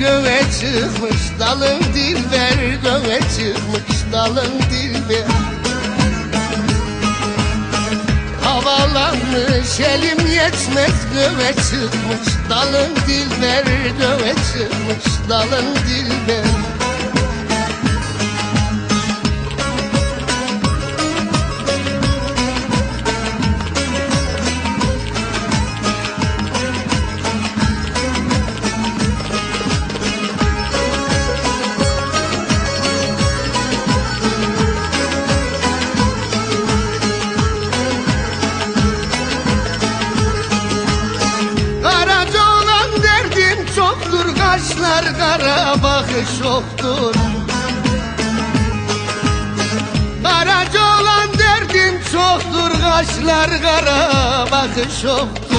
göğe çıkmış Dalın dilber göğe çıkmış Dalın dilber Havalanmış elim yetmez göğe çıkmış Dalın dilber göğe çıkmış Dalın dilber Kaşlar kara bakış yoktur. Karaca olan derdim çoktur. Kaşlar kara bakış yoktur